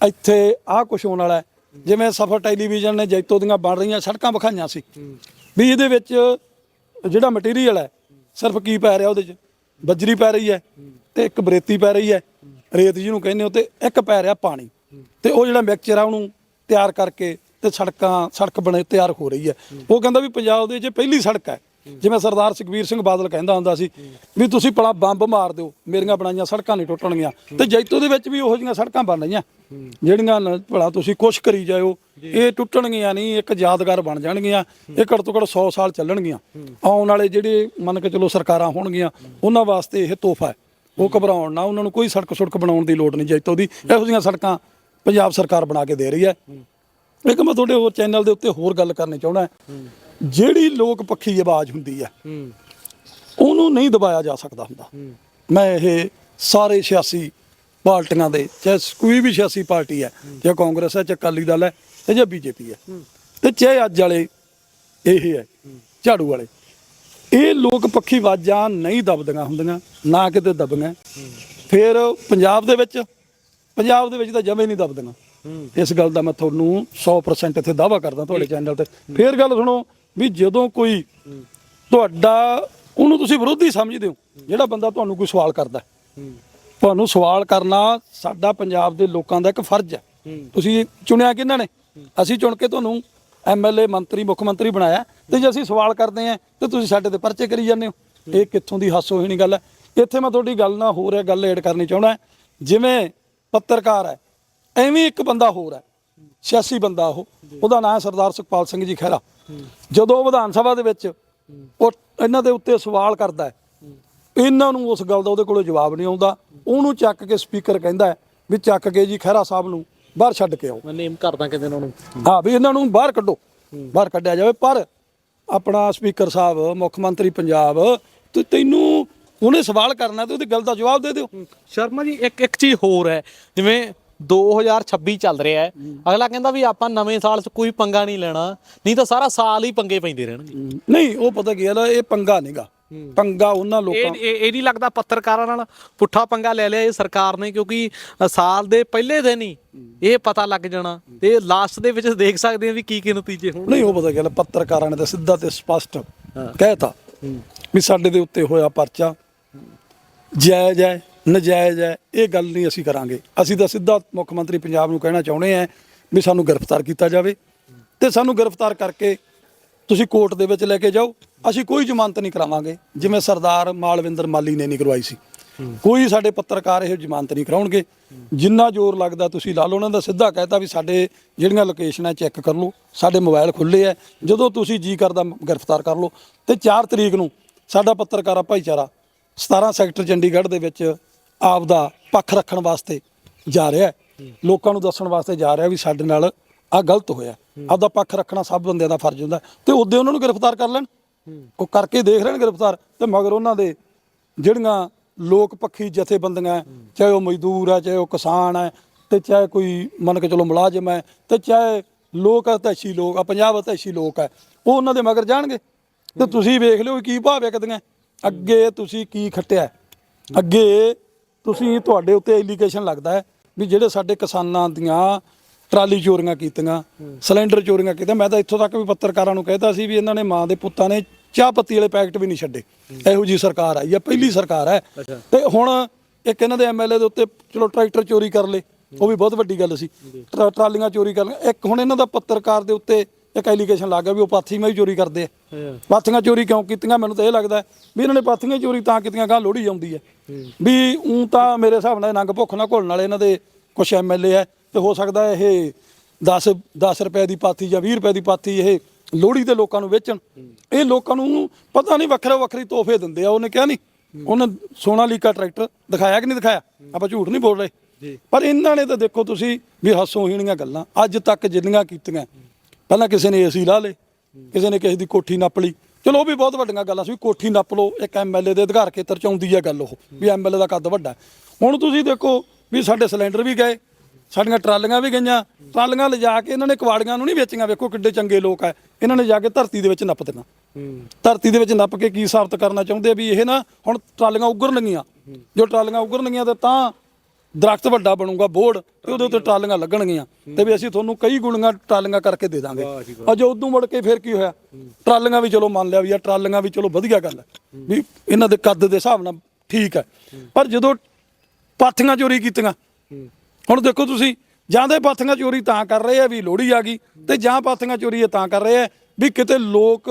ਇੱਥੇ ਆਹ ਕੁਝ ਹੋਣ ਵਾਲਾ ਹੈ। ਜਿਵੇਂ ਸਫਰ ਟੈਲੀਵਿਜ਼ਨ ਨੇ ਜੈਤੋ ਦੀਆਂ ਬਣ ਰਹੀਆਂ ਸੜਕਾਂ ਵਿਖਾਈਆਂ ਸੀ। ਵੀ ਇਹਦੇ ਵਿੱਚ ਜਿਹੜਾ ਮਟੀਰੀਅਲ ਹੈ, ਸਿਰਫ ਕੀ ਪੈ ਰਿਹਾ ਉਹਦੇ 'ਚ? ਬੱਜਰੀ ਪੈ ਰਹੀ ਹੈ ਤੇ ਇੱਕ ਬਰੇਤੀ ਪੈ ਰਹੀ ਹੈ। ਰੇਤ ਜਿਹਨੂੰ ਕਹਿੰਦੇ ਹੋ ਤੇ ਇੱਕ ਪੈ ਰਿਹਾ ਪਾਣੀ। ਤੇ ਉਹ ਜਿਹੜਾ ਮਿਕਸਚਰ ਆ ਉਹਨੂੰ ਤਿਆਰ ਕਰਕੇ ਤੇ ਸੜਕਾਂ, ਸੜਕ ਬਣੇ ਤਿਆਰ ਹੋ ਰਹੀ ਹੈ। ਉਹ ਕਹਿੰਦਾ ਵੀ ਪੰਜਾਬ ਦੇ ਜੇ ਪਹਿਲੀ ਸੜਕ ਹੈ। ਜਿਵੇਂ ਸਰਦਾਰ ਸੁਖਬੀਰ ਸਿੰਘ ਬਾਦਲ ਕਹਿੰਦਾ ਹੁੰਦਾ ਸੀ ਵੀ ਤੁਸੀਂ ਭਲਾ ਬੰਬ ਮਾਰ ਦਿਓ ਮੇਰੀਆਂ ਬਣਾਈਆਂ ਸੜਕਾਂ ਨਹੀਂ ਟੁੱਟਣਗੀਆਂ। ਤੇ ਜੈਤੋ ਦੇ ਵਿੱਚ ਵੀ ਉਹੋ ਜਿਹੀਆਂ ਸੜਕਾਂ ਬਣ ਰਹੀਆਂ ਜਿਹੜੀਆਂ ਭਲਾ ਤੁਸੀਂ ਕੁਛ ਕਰੀ ਜਾਇਓ ਇਹ ਟੁੱਟਣਗੀਆਂ ਨਹੀਂ ਇੱਕ ਯਾਦਗਾਰ ਬਣ ਜਾਣਗੀਆਂ ਇਹ ਘੱਟ ਤੋਂ ਘੱਟ 100 ਸਾਲ ਚੱਲਣਗੀਆਂ। ਆਉਣ ਵਾਲੇ ਜਿਹੜੇ ਮੰਨ ਕੇ ਚਲੋ ਸਰਕਾਰਾਂ ਹੋਣਗੀਆਂ ਉਹਨਾਂ ਵਾਸਤੇ ਇਹ ਤੋਹਫਾ ਹੈ। ਉਹ ਘਬਰਾਉਣ ਨਾ ਉਹਨਾਂ ਨੂੰ ਕੋਈ ਸੜਕ ਸੁੜਕ ਬਣਾਉਣ ਦੀ ਲੋੜ ਨਹੀਂ ਜੈਤੋ ਦੀ। ਇਹੋ ਜਿਹੀਆਂ ਸੜਕਾਂ ਪੰਜਾਬ ਸਰਕਾਰ ਬਣਾ ਕੇ ਦੇ ਰਹੀ ਹੈ। ਇੱਕ ਮੈਂ ਤੁਹਾਡੇ ਹੋਰ ਚੈਨਲ ਦੇ ਉੱਤੇ ਹੋਰ ਗੱਲ ਕਰਨੀ ਚਾਹੁੰਦਾ। ਜਿਹੜੀ ਲੋਕ ਪੱਖੀ ਆਵਾਜ਼ ਹੁੰਦੀ ਹੈ ਉਹਨੂੰ ਨਹੀਂ ਦਬਾਇਆ ਜਾ ਸਕਦਾ ਹੁੰਦਾ। ਮੈਂ ਇਹ ਸਾਰੇ ਸਿਆਸੀ ਪਾਰਟੀਆਂ ਦੇ ਚਾਹੇ ਕੋਈ ਵੀ ਸਿਆਸੀ ਪਾਰਟੀ ਹੈ ਚਾਹੇ ਕਾਂਗਰਸ ਹੈ ਚਾਹੇ ਅਕਾਲੀ ਦਲ ਹੈ ਤੇ ਜਾਂ ਬੀਜੇਪੀ ਹੈ ਤੇ ਚਾਹੇ ਅੱਜ ਵਾਲੇ ਇਹ ਹੈ ਝਾੜੂ ਵਾਲੇ। ਇਹ ਲੋਕ ਪੱਖੀ ਆਵਾਜ਼ਾਂ ਨਹੀਂ ਦਬਦੀਆਂ ਹੁੰਦੀਆਂ ਨਾ ਕਿਤੇ ਦਬੀਆਂ। ਫਿਰ ਪੰਜਾਬ ਦੇ ਵਿੱਚ ਪੰਜਾਬ ਦੇ ਵਿੱਚ ਤਾਂ ਜਮੇ ਨਹੀਂ ਦਬਦੀਆਂ। ਇਸ ਗੱਲ ਦਾ ਮੈਂ ਤੁਹਾਨੂੰ 100% ਇੱਥੇ ਦਾਵਾ ਕਰਦਾ ਤੁਹਾਡੇ ਚੈਨਲ ਤੇ। ਫਿਰ ਗੱਲ ਸੁਣੋ ਵੀ ਜਦੋਂ ਕੋਈ ਤੁਹਾਡਾ, ਉਹਨੂੰ ਤੁਸੀਂ ਵਿਰੋਧੀ ਸਮਝਦੇ ਹੋ, ਜਿਹੜਾ ਬੰਦਾ ਤੁਹਾਨੂੰ ਕੋਈ ਸਵਾਲ ਕਰਦਾ ਤੁਹਾਨੂੰ ਸਵਾਲ ਕਰਨਾ ਸਾਡਾ ਪੰਜਾਬ ਦੇ ਲੋਕਾਂ ਦਾ ਇੱਕ ਫਰਜ਼ ਹੈ। ਤੁਸੀਂ ਚੁਣਿਆ ਕਿਹਨਾਂ ਨੇ? ਅਸੀਂ ਚੁਣ ਕੇ ਤੁਹਾਨੂੰ ਐਮਐਲਏ ਮੰਤਰੀ, ਮੁੱਖ ਮੰਤਰੀ ਬਣਾਇਆ ਤੇ ਜੇ ਅਸੀਂ ਸਵਾਲ ਕਰਦੇ ਆਂ ਤੇ ਤੁਸੀਂ ਸਾਡੇ ਤੇ ਪਰਚੇ ਕਰੀ ਜਾਂਦੇ ਹੋ। ਇਹ ਕਿੱਥੋਂ ਦੀ ਹਾਸੋਹੀਣੀ ਗੱਲ ਹੈ। ਇੱਥੇ ਮੈਂ ਤੁਹਾਡੀ ਗੱਲ ਨਾਲ ਹੋਰ ਹੈ ਗੱਲ ਐਡ ਕਰਨੀ ਚਾਹੁੰਦਾ ਜਿਵੇਂ ਪੱਤਰਕਾਰ ਹੈ, ਐਵੇਂ ਇੱਕ ਬੰਦਾ ਹੋਰ ਹੈ। ਸਿਆਸੀ ਬੰਦਾ ਉਹ। ਉਹਦਾ ਨਾਮ ਹੈ ਸਰਦਾਰ ਸੁਖਪਾਲ ਸਿੰਘ ਜੀ ਖਹਿਰਾ। ਜਦੋਂ ਵਿਧਾਨ ਸਭਾ ਦੇ ਵਿੱਚ ਉਹ ਇਹਨਾਂ ਦੇ ਉੱਤੇ ਸਵਾਲ ਕਰਦਾ ਹੈ ਇਹਨਾਂ ਨੂੰ ਉਸ ਗੱਲ ਦਾ ਉਹਦੇ ਕੋਲੋਂ ਜਵਾਬ ਨਹੀਂ ਆਉਂਦਾ। ਉਹਨੂੰ ਚੱਕ ਕੇ ਸਪੀਕਰ ਕਹਿੰਦਾ ਵੀ ਚੱਕ ਕੇ ਜੀ ਖਹਿਰਾ ਸਾਹਿਬ ਨੂੰ ਬਾਹਰ ਛੱਡ ਕੇ ਆਓ। ਮੈਂ ਨੇਮ ਕਰਦਾ ਕਿਤੇ ਉਹਨਾਂ ਨੂੰ। ਹਾਂ ਵੀ ਇਹਨਾਂ ਨੂੰ ਬਾਹਰ ਕੱਢੋ। ਬਾਹਰ ਕੱਢਿਆ ਜਾਵੇ ਪਰ ਆਪਣਾ ਸਪੀਕਰ ਸਾਹਿਬ ਮੁੱਖ ਮੰਤਰੀ ਪੰਜਾਬ ਤੇ ਤੈਨੂੰ ਉਹਨੇ ਸਵਾਲ ਕਰਨਾ ਤੇ ਉਹਦੀ ਗੱਲ ਦਾ ਜਵਾਬ ਦੇ ਦਿਓ। ਸ਼ਰਮਾ ਜੀ ਇੱਕ ਇੱਕ ਚੀਜ਼ ਹੋਰ ਹੈ। ਜਿਵੇਂ 2026 ਚੱਲ ਰਿਹਾ ਹੈ। ਅਗਲਾ ਕਹਿੰਦਾ ਵੀ ਆਪਾਂ ਨਵੇਂ ਸਾਲ 'ਚ ਕੋਈ ਪੰਗਾ ਨਹੀਂ ਲੈਣਾ ਨਹੀਂ ਤਾਂ ਸਾਰਾ ਸਾਲ ਹੀ ਪੰਗੇ ਪੈਂਦੇ ਰਹਿਣਗੇ। ਨਹੀਂ ਉਹ ਪਤਾ ਕੀ ਹੈ ਨਾ ਇਹ ਪੰਗਾ ਨਹੀਂਗਾ। ਪੰਗਾ ਉਹਨਾਂ ਲੋਕਾਂ ਇਹ ਇਹ ਨਹੀਂ ਲੱਗਦਾ ਪੱਤਰਕਾਰਾਂ ਨਾਲ ਪੁੱਠਾ ਪੰਗਾ ਲੈ ਲਿਆ ਇਹ ਸਰਕਾਰ ਨੇ ਕਿਉਂਕਿ ਸਾਲ ਦੇ ਪਹਿਲੇ ਦਿਨ ਹੀ ਇਹ ਪਤਾ ਲੱਗ ਜਾਣਾ ਤੇ ਲਾਸਟ ਦੇ ਵਿੱਚ ਦੇਖ ਸਕਦੇ ਆ ਵੀ ਕੀ ਕੀ ਨਤੀਜੇ ਹੋਣ ਨਹੀਂ ਉਹ ਪਤਾ ਕੀ ਹੈ ਪੱਤਰਕਾਰਾਂ ਨੇ ਤਾਂ ਸਿੱਧਾ ਤੇ ਸਪਸ਼ਟ ਕਹਿਤਾ ਵੀ ਸਾਡੇ ਦੇ ਉੱਤੇ ਹੋਇਆ ਪਰਚਾ। ਜਾਇਜ਼ ਹੈ ਨਜਾਇਜ਼ ਹੈ, ਇਹ ਗੱਲ ਨਹੀਂ ਅਸੀਂ ਕਰਾਂਗੇ। ਅਸੀਂ ਤਾਂ ਸਿੱਧਾ ਮੁੱਖ ਮੰਤਰੀ ਪੰਜਾਬ ਨੂੰ ਕਹਿਣਾ ਚਾਹੁੰਦੇ ਆ ਵੀ ਸਾਨੂੰ ਗ੍ਰਿਫਤਾਰ ਕੀਤਾ ਜਾਵੇ ਤੇ ਸਾਨੂੰ ਗ੍ਰਿਫਤਾਰ ਕਰਕੇ ਤੁਸੀਂ ਕੋਰਟ ਦੇ ਵਿੱਚ ਲੈ ਕੇ ਜਾਓ। ਅਸੀਂ ਕੋਈ ਜ਼ਮਾਨਤ ਨਹੀਂ ਕਰਾਵਾਂਗੇ। ਜਿਵੇਂ ਸਰਦਾਰ ਮਾਲਵਿੰਦਰ ਮਾਲੀ ਨੇ ਨਹੀਂ ਕਰਵਾਈ ਸੀ। ਕੋਈ ਸਾਡੇ ਪੱਤਰਕਾਰ ਇਹ ਜ਼ਮਾਨਤ ਨਹੀਂ ਕਰਾਉਣਗੇ। ਜਿੰਨਾ ਜ਼ੋਰ ਲੱਗਦਾ ਤੁਸੀਂ ਲਾ ਲਓ, ਉਹਨਾਂ ਦਾ ਸਿੱਧਾ ਕਹਿਤਾ ਵੀ ਸਾਡੇ ਜਿਹੜੀਆਂ ਲੋਕੇਸ਼ਨਾਂ ਚੈੱਕ ਕਰ ਲਓ। ਸਾਡੇ ਮੋਬਾਈਲ ਖੁੱਲੇ ਆ ਜਦੋਂ ਤੁਸੀਂ ਜੀ ਕਰਦਾ ਗ੍ਰਿਫਤਾਰ ਕਰ ਲਓ। ਤੇ 4 ਤਰੀਕ ਨੂੰ ਸਾਡਾ ਪੱਤਰਕਾਰਾ ਭਾਈਚਾਰਾ 17 ਸੈਕਟਰ ਚੰਡੀਗੜ੍ਹ ਦੇ ਵਿੱਚ ਆਪ ਦਾ ਪੱਖ ਰੱਖਣ ਵਾਸਤੇ ਜਾ ਰਿਹਾ ਹੈ। ਲੋਕਾਂ ਨੂੰ ਦੱਸਣ ਵਾਸਤੇ ਜਾ ਰਿਹਾ ਵੀ ਸਾਡੇ ਨਾਲ ਆ ਗਲਤ ਹੋਇਆ। ਆਪਦਾ ਪੱਖ ਰੱਖਣਾ ਸਭ ਬੰਦਿਆਂ ਦਾ ਫਰਜ਼ ਹੁੰਦਾ। ਤੇ ਉਹਦੇ ਉਹਨਾਂ ਨੂੰ ਗ੍ਰਿਫਤਾਰ ਕਰ ਲੈਣ। ਉਹ ਕਰਕੇ ਦੇਖ ਲੈਣ ਗ੍ਰਿਫਤਾਰ। ਤੇ ਮਗਰ ਉਹਨਾਂ ਦੇ ਜਿਹੜੀਆਂ ਲੋਕ ਪੱਖੀ ਜਥੇਬੰਦੀਆਂ ਚਾਹੇ ਉਹ ਮਜ਼ਦੂਰ ਹੈ, ਚਾਹੇ ਉਹ ਕਿਸਾਨ ਹੈ, ਤੇ ਚਾਹੇ ਕੋਈ ਮੰਨ ਕੇ ਚਲੋ ਮੁਲਾਜ਼ਮ ਹੈ, ਤੇ ਚਾਹੇ ਲੋਕ ਹਤੈਸ਼ੀ ਲੋਕ ਆ ਪੰਜਾਬ ਹਤੈਸ਼ੀ ਲੋਕ ਹੈ, ਉਹ ਉਹਨਾਂ ਦੇ ਮਗਰ ਜਾਣਗੇ। ਤੇ ਤੁਸੀਂ ਵੇਖ ਲਿਓ ਵੀ ਕੀ ਭਾਅ ਵਿਕਦੀਆਂ ਅੱਗੇ ਤੁਸੀਂ ਕੀ ਖੱਟਿਆ ਅੱਗੇ ਤੁਸੀਂ ਤੁਹਾਡੇ ਉੱਤੇ ਐਲੀਗੇਸ਼ਨ ਲੱਗਦਾ ਹੈ ਵੀ ਜਿਹੜੇ ਸਾਡੇ ਕਿਸਾਨਾਂ ਦੀਆਂ ਟਰਾਲੀ ਚੋਰੀਆਂ ਕੀਤੀਆਂ ਸਿਲੰਡਰ ਚੋਰੀਆਂ ਕੀਤੀਆਂ ਮੈਂ ਤਾਂ ਇੱਥੋਂ ਤੱਕ ਵੀ ਪੱਤਰਕਾਰਾਂ ਨੂੰ ਕਹਿਤਾ ਸੀ ਵੀ ਇਹਨਾਂ ਨੇ ਮਾਂ ਦੇ ਪੁੱਤਾਂ ਨੇ ਚਾਹ ਪੱਤੀ ਵਾਲੇ ਪੈਕਟ ਵੀ ਨਹੀਂ ਛੱਡੇ। ਇਹੋ ਜੀ ਸਰਕਾਰ ਆਈ ਹੈ ਪਹਿਲੀ ਸਰਕਾਰ ਹੈ। ਤੇ ਹੁਣ ਇੱਕ ਇਹਨਾਂ ਦੇ ਐਮਐਲਏ ਦੇ ਉੱਤੇ ਚਲੋ ਟਰੈਕਟਰ ਚੋਰੀ ਕਰ ਲਏ ਉਹ ਵੀ ਬਹੁਤ ਵੱਡੀ ਗੱਲ ਸੀ। ਟਰਾ- ਟਰਾਲੀਆਂ ਚੋਰੀ ਕਰ ਇੱਕ ਹੁਣ ਇਹਨਾਂ ਦਾ ਪੱਤਰਕਾਰ ਦੇ ਉੱਤੇ ਇੱਕ ਐਲੀਗੇਸ਼ਨ ਲੱਗ ਗਿਆ ਵੀ ਉਹ ਪਾਥੀ ਮੈਂ ਚੋਰੀ ਕਰਦੇ ਆ। ਪਾਥੀਆਂ ਚੋਰੀ ਕਿਉਂ ਕੀਤੀਆਂ? ਮੈਨੂੰ ਤਾਂ ਇਹ ਲੱਗਦਾ ਵੀ ਇਹਨਾਂ ਨੇ ਪਾਥੀਆਂ ਚੋਰੀ ਤਾਂ ਕੀਤੀਆਂ ਗਾਂ ਲੋੜੀ ਆਉਂਦੀ ਹੈ। ਵੀ ਉਂ ਤਾਂ ਮੇਰੇ ਹਿਸਾਬ ਨਾਲ ਨੰਗ ਭੁੱਖ ਨਾ ਘੋਲਣ ਵਾਲੇ ਇਹਨਾਂ ਦੇ ਕੁਝ ਐਮਐਲਏ ਹੈ ਤੇ ਹੋ ਸਕਦਾ ਇਹ 10 10 ਰੁਪਏ ਦੀ ਪਾਥੀ ਜਾਂ 20 ਰੁਪਏ ਦੀ ਪਾਥੀ ਇਹ ਲੋੜੀ ਤੇ ਲੋਕਾਂ ਨੂੰ ਵੇਚਣ। ਇਹ ਲੋਕਾਂ ਨੂੰ ਪਤਾ ਨਹੀਂ ਵੱਖਰਾ ਵੱਖਰੀ ਤੋਹਫੇ ਦਿੰਦੇ ਆ। ਉਹਨੇ ਕਿਹਾ ਨਹੀਂ ਉਹਨੇ ਸੋਨਾਲੀਕਾ ਟਰੈਕਟਰ ਦਿਖਾਇਆ ਕਿ ਨਹੀਂ ਦਿਖਾਇਆ? ਆਪਾਂ ਝੂਠ ਨਹੀਂ ਬੋਲ ਰਹੇ। ਪਰ ਇਹਨਾਂ ਨੇ ਤਾਂ ਦੇਖੋ ਤੁਸੀਂ ਵੀ ਹਾਸੋ ਹੀਣੀਆਂ ਗੱਲਾਂ। ਅੱਜ ਤੱਕ ਜਿੰਨੀਆਂ ਕੀਤੀਆਂ। ਪਹਿਲਾਂ ਕਿਸੇ ਨੇ ਏਸੀ ਲਾ ਲੇ ਕਿਸੇ ਨੇ ਕਿਸੇ ਦੀ ਕੋਠੀ ਨੱਪ ਲਈ। ਚਲੋ, ਉਹ ਵੀ ਬਹੁਤ ਵੱਡੀਆਂ ਗੱਲਾਂ ਸੀ ਕੋਠੀ ਨੱਪ ਲਓ, ਇੱਕ ਐਮਐਲਏ ਦੇ ਅਧਿਕਾਰ ਖੇਤਰ ਚ ਆਉਂਦੀ ਹੈ ਗੱਲ ਉਹ, ਵੀ ਐਮਐਲਏ ਦਾ ਕੱਦ ਵੱਡਾ। ਹੁਣ ਤੁਸੀਂ ਦੇਖੋ ਵੀ ਸਾਡੇ ਸਿਲੰਡਰ ਵੀ ਗਏ, ਸਾਡੀਆਂ ਟਰਾਲੀਆਂ ਵੀ ਗਈਆਂ, ਟਰਾਲੀਆਂ ਲਿਜਾ ਕੇ ਇਹਨਾਂ ਨੇ ਕਵਾੜੀਆਂ ਨੂੰ ਨਹੀਂ ਵੇਚੀਆਂ, ਵੇਖੋ ਕਿੱਡੇ ਚੰਗੇ ਲੋਕ ਆ, ਇਹਨਾਂ ਨੇ ਜਾ ਕੇ ਧਰਤੀ ਦੇ ਵਿੱਚ ਨੱਪ ਦੇਣਾ। ਧਰਤੀ ਦੇ ਵਿੱਚ ਨੱਪ ਕੇ ਕੀ ਸਾਬਤ ਕਰਨਾ ਚਾਹੁੰਦੇ ਆ ਵੀ ਇਹ ਨਾ ਹੁਣ ਟਰਾਲੀਆਂ ਉੱਗਰਨਗੀਆਂ, ਜੋ ਟਰਾਲੀਆਂ ਉੱਗਰਨਗੀਆਂ ਤਾਂ ਦਰਖਤ ਵੱਡਾ ਬਣੂਗਾ ਬੋੜ ਤੇ ਉਹਦੇ ਉੱਤੇ ਟਰਾਲੀਆਂ ਲੱਗਣਗੀਆਂ। ਤੇ ਵੀ ਅਸੀਂ ਤੁਹਾਨੂੰ ਕਈ ਗੁਲੀਆਂ ਟਰਾਲੀਆਂ ਕਰਕੇ ਦੇ ਦਾਂਗੇ। ਅਜੇ ਉਦੋਂ ਮੁੜ ਕੇ ਫਿਰ ਕੀ ਹੋਇਆ? ਟਰਾਲੀਆਂ ਵੀ ਚਲੋ ਮੰਨ ਲਿਆ ਵੀ ਆ ਟਰਾਲੀਆਂ ਵੀ ਚਲੋ ਵਧੀਆ ਗੱਲ ਹੈ ਵੀ ਇਹਨਾਂ ਦੇ ਕੱਦ ਦੇ ਹਿਸਾਬ ਨਾਲ ਠੀਕ ਹੈ। ਪਰ ਜਦੋਂ ਪਾਥੀਆਂ ਚੋਰੀ ਕੀਤੀਆਂ ਹੁਣ ਦੇਖੋ ਤੁਸੀਂ ਜਾਂ ਤੇ ਪਾਥੀਆਂ ਚੋਰੀ ਤਾਂ ਕਰ ਰਹੇ ਆ ਵੀ ਲੋਹੜੀ ਆ ਗਈ ਤੇ ਜਾਂ ਪਾਥੀਆਂ ਚੋਰੀ ਇਹ ਤਾਂ ਕਰ ਰਹੇ ਆ ਵੀ ਕਿਤੇ ਲੋਕ